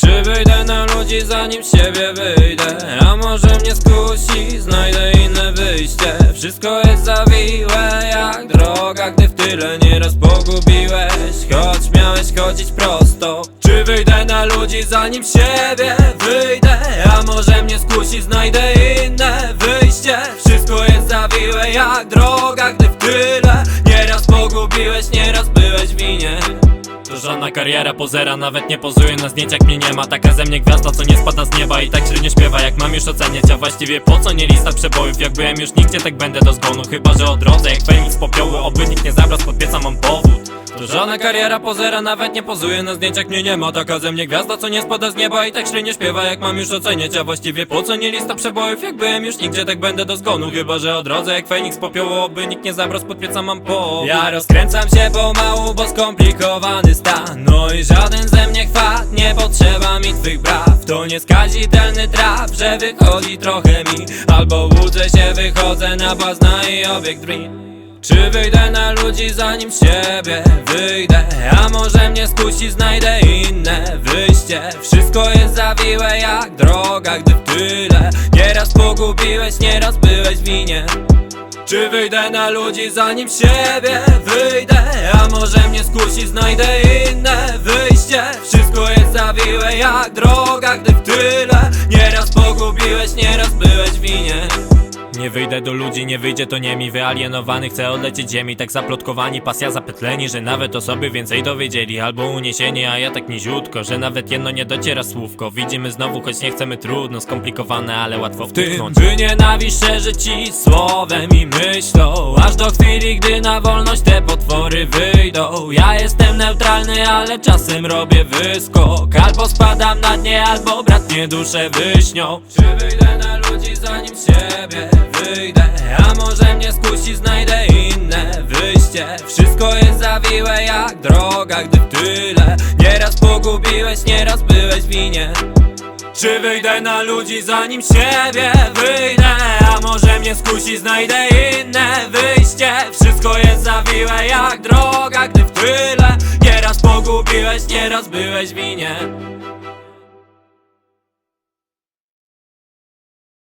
Czy wyjdę na ludzi zanim z siebie wyjdę? A może mnie skusi, znajdę inne wyjście. Wszystko jest zawiłe jak droga, gdy w tyle nieraz pogubiłeś. Choć miałeś chodzić prosto. Czy wyjdę na ludzi zanim z siebie wyjdę? A może mnie skusi, znajdę inne wyjście. Wszystko jest zawiłe jak droga, gdy w tyle Nieraz pogubiłeś, nieraz żadna kariera pozera, nawet nie pozuje na zdjęciach mnie nie ma. Taka ze mnie gwiazda, co nie spada z nieba i tak średnio śpiewa. Jak mam już oceniać, a właściwie po co nie lista przebojów? Jak byłem już nigdzie, tak będę do zgonu. Chyba, że o drodze, jak Feniks popioły Oby nikt nie zabrał spod pieca, mam powód żadna kariera pozera, nawet nie pozuje na zdjęciach. Mnie nie ma Taka ze mnie gwiazda, co nie spada z nieba i tak średnio śpiewa Jak mam już oceniać, a właściwie po co nie lista przebojów? Jak byłem już nigdzie, tak będę do zgonu Chyba, że o drodze, jak Feniks popioły Oby nikt nie zabrał spod pieca, mam powód Ja rozkręcam się pomału, bo skomplikowany stan. No i żaden ze mnie chwat, nie potrzeba mi twych braw To nieskazitelny traf, że wychodzi trochę mi. Albo łudzę się, wychodzę na bazna i obiekt dream czy wyjdę na ludzi zanim siebie wyjdę? A może mnie skusi, znajdę inne wyjście Wszystko jest zawiłe jak droga, gdy w tyle Nieraz pogubiłeś, nieraz byłeś winie czy wyjdę na ludzi zanim siebie wyjdę? A może mnie skusi, znajdę inne wyjście Wszystko jest zawiłe jak droga, gdy w tyle Nieraz pogubiłeś, nieraz byłeś winie nie wyjdę do ludzi, nie wyjdzie to nie mi. Wyalienowany, chcę odlecieć ziemi. Tak zaplotkowani, pasja zapytleni Że nawet osoby więcej dowiedzieli. Albo uniesieni, a ja tak niziutko Że nawet jedno nie dociera słówko. Widzimy znowu, choć nie chcemy trudno Skomplikowane, ale łatwo wtyknąć By nienawiść szerzy ci słowem i myślą. Aż do chwili, gdy na wolność te potwory wyjdą. Ja jestem neutralny, ale czasem robię wyskok. Albo spadam na dnie, albo bratnie duszę wyśnią. Czy wyjdę na zanim siebie wyjdę? A może mnie skusi, znajdę inne wyjście Wszystko jest zawiłe jak droga, gdy w tyle Nieraz pogubiłeś, nieraz byłeś winie czy wyjdę na ludzi zanim siebie wyjdę? A może mnie skusi, znajdę inne wyjście Wszystko jest zawiłe jak droga, gdy w tyle Nieraz pogubiłeś, nieraz byłeś winie